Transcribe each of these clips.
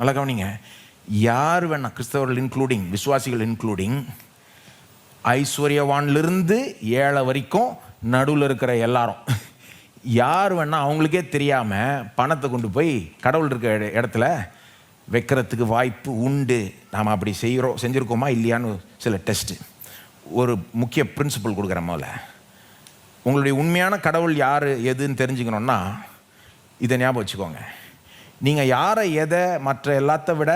நல்லா கவனிங்க. யார் வேணா கிறிஸ்தவர்கள் இன்க்ளூடிங் விசுவாசிகள் இன்க்ளூடிங் ஐஸ்வர்யவான்லேருந்து ஏழை வரைக்கும் நடுவில் இருக்கிற எல்லாரும். யார் வேணால் அவங்களுக்கே தெரியாமல் பணத்தை கொண்டு போய் கடவுள் இருக்கிற இடத்துல வைக்கிறதுக்கு வாய்ப்பு உண்டு. நாம் அப்படி செய்கிறோம் செஞ்சுருக்கோமா இல்லையான்னு சில டெஸ்ட்டு ஒரு முக்கிய பிரின்சிபல் கொடுக்குற முதல்ல. உங்களுடைய உண்மையான கடவுள் யார் எதுன்னு தெரிஞ்சுக்கணுன்னா இதை ஞாபகம் வச்சுக்கோங்க. நீங்கள் யாரை எதை மற்ற எல்லாத்த விட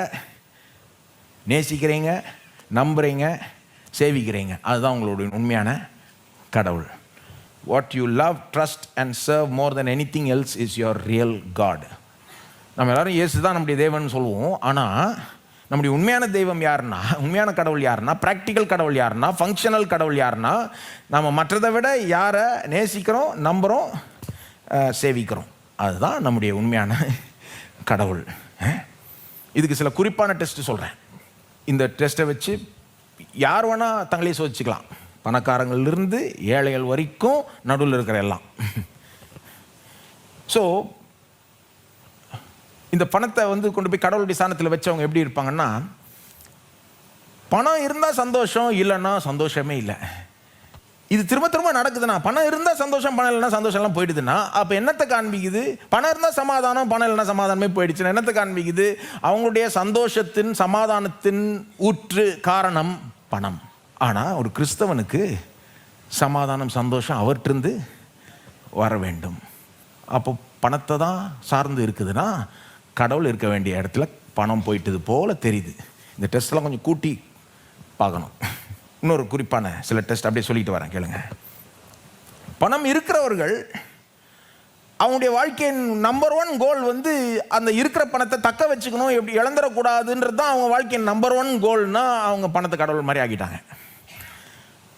நேசிக்கிறீங்க நம்புறீங்க சேவிக்கிறீங்க? அதுதான் உங்களுடைய உண்மையான கடவுள். What you love trust and serve more then anything else is your real god நம்ம எல்லோரும் இயேசு தான் நம்முடைய தேவன் சொல்லுவோம். ஆனால் நம்முடைய உண்மையான தெய்வம் யாருன்னா உண்மையான கடவுள் யாருன்னா ப்ராக்டிக்கல் கடவுள் யாருன்னா ஃபங்க்ஷனல் கடவுள் யாருன்னா நம்ம மற்றதை விட யாரை நேசிக்கிறோம் நம்புகிறோம் சேவிக்கிறோம். அதுதான் நம்முடைய உண்மையான கடவுள் இதுக்கு சில குறிப்பான டெஸ்ட் சொல்கிறேன் இந்த டெஸ்ட்டை வச்சு யார் வேணால் தங்களையே சோதிச்சுக்கலாம். பணக்காரங்கள்லேருந்து ஏழைகள் வரைக்கும் நடுவில் இருக்கிற எல்லாம். ஸோ இந்த பணத்தை வந்து கொண்டு போய் கடவுளுடைய ஸ்தானத்தில் வச்சவங்க எப்படி இருப்பாங்கன்னா பணம் இருந்தால் சந்தோஷம் இல்லைன்னா சந்தோஷமே இல்லை. இது திரும்ப திரும்ப நடக்குதுன்னா பணம் இருந்தால் சந்தோஷம் பணம் இல்லைன்னா சந்தோஷம்லாம் போயிடுதுன்னா அப்போ என்னத்தை காண்பிக்குது? பணம் இருந்தால் சமாதானம் பணம் இல்லைன்னா சமாதானமே போயிடுச்சுன்னா என்னத்தை காண்பிக்குது? அவங்களுடைய சந்தோஷத்தின் சமாதானத்தின் ஊற்று காரணம் பணம். ஆனால் ஒரு கிறிஸ்தவனுக்கு சமாதானம் சந்தோஷம் அவற்றிருந்து வர வேண்டும். அப்போ பணத்தை தான் சார்ந்து இருக்குதுன்னா கடவுள் இருக்க வேண்டிய இடத்துல பணம் போயிட்டது போல் தெரியுது. இந்த டெஸ்ட்லாம் கொஞ்சம் கூட்டி பார்க்கணும். இன்னொரு குறிப்பான சில டெஸ்ட் அப்படியே சொல்லிட்டு வரேன் கேளுங்க. பணம் இருக்கிறவர்கள் அவங்களுடைய வாழ்க்கையின் நம்பர் ஒன் கோல் வந்து அந்த இருக்கிற பணத்தை தக்க வச்சுக்கணும் எப்படி இழந்துடக்கூடாதுன்றது தான் அவங்க வாழ்க்கையின் நம்பர் ஒன் கோல்னா அவங்க பணத்தை கடவுள் மாதிரி ஆக்கிட்டாங்க.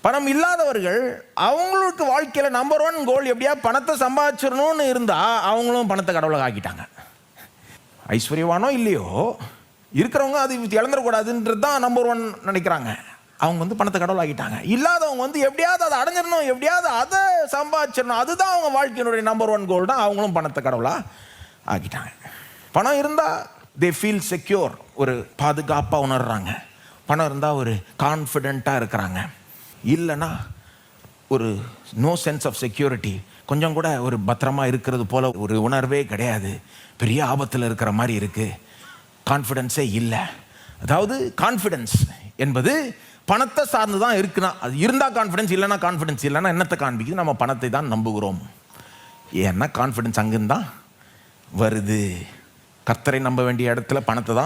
பணம் இல்லாதவர்கள் அவங்களுக்கு வாழ்க்கையில் நம்பர் ஒன் கோல் எப்படியா பணத்தை சம்பாதிச்சிடணும்னு இருந்தால் அவங்களும் பணத்தை கடவுளை ஆக்கிட்டாங்க. ஐஸ்வர்யவானோ இல்லையோ இருக்கிறவங்க அது இழந்துடக்கூடாதுன்றது தான் நம்பர் ஒன் நினைக்கிறாங்க. அவங்க வந்து பணத்தை கடவுள் இல்லாதவங்க வந்து எப்படியாவது அதை அடைஞ்சிடணும் எப்படியாவது அதை சம்பாதிச்சிடணும். அதுதான் அவங்க வாழ்க்கையினுடைய நம்பர் ஒன் கோல் தான். அவங்களும் பணத்தை கடவுளாக ஆக்கிட்டாங்க. பணம் இருந்தால் தே ஃபீல் செக்யூர் ஒரு பாதுகாப்பாக உணர்றாங்க. பணம் இருந்தால் ஒரு கான்ஃபிடெண்ட்டாக இருக்கிறாங்க. இல்லைன்னா ஒரு நோ சென்ஸ் ஆஃப் செக்யூரிட்டி கொஞ்சம் கூட ஒரு பத்திரமா இருக்கிறது போல் ஒரு உணர்வே கிடையாது. பெரிய ஆபத்தில் இருக்கிற மாதிரி இருக்குது கான்ஃபிடென்ஸே இல்லை. அதாவது கான்ஃபிடென்ஸ் என்பது பணத்தை சார்ந்து தான் இருக்குன்னா அது இருந்தால் கான்ஃபிடென்ஸ் இல்லைனா கான்ஃபிடென்ஸ் இல்லைன்னா என்னத்தை காண்பிக்குது? நம்ம பணத்தை தான் நம்புகிறோம். ஏன்னா கான்ஃபிடென்ஸ் அங்கிருந்து தான் வருது. கர்த்தரை நம்ப வேண்டிய இடத்துல பணத்தை தான்